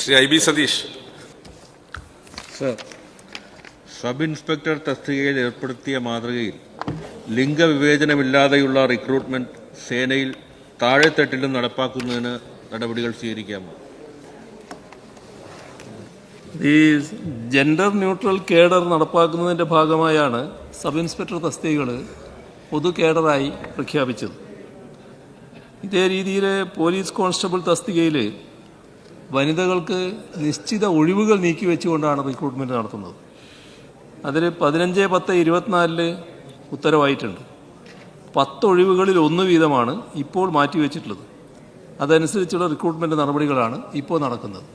Shri I B Satish. Sir sub inspector തസ്തികയിൽ ഏർപ്പെടുത്തിയ മാതൃകയിൽ ലിംഗവിവേചനമില്ലാതെയുള്ള റിക്രൂട്ട്മെന്റ് സേനയിൽ താഴെത്തട്ടിലും നടപ്പാക്കുന്നതിന് നടപടികൾ സ്വീകരിക്കാമോ? ഈ ജെൻഡർ ന്യൂട്രൽ കേഡർ നടപ്പാക്കുന്നതിന്റെ ഭാഗമായാണ് സബ് ഇൻസ്പെക്ടർ തസ്തികകൾ പൊതു കേഡറായി പ്രഖ്യാപിച്ചത്. ഇതേ രീതിയിൽ പോലീസ് കോൺസ്റ്റബിൾ തസ്തികയിൽ വനിതകൾക്ക് നിശ്ചിത ഒഴിവുകൾ നീക്കി വെച്ചുകൊണ്ടാണ് റിക്രൂട്ട്മെന്റ് നടത്തുന്നത്. അതിൽ പതിനഞ്ച് പത്ത് ഇരുപത്തിനാലിൽ ഉത്തരവായിട്ടുണ്ട്. പത്ത് ഒഴിവുകളിൽ ഒന്ന് വീതമാണ് ഇപ്പോൾ മാറ്റിവെച്ചിട്ടുള്ളത്. അതനുസരിച്ചുള്ള റിക്രൂട്ട്മെന്റ് നടപടികളാണ് ഇപ്പോൾ നടക്കുന്നത്.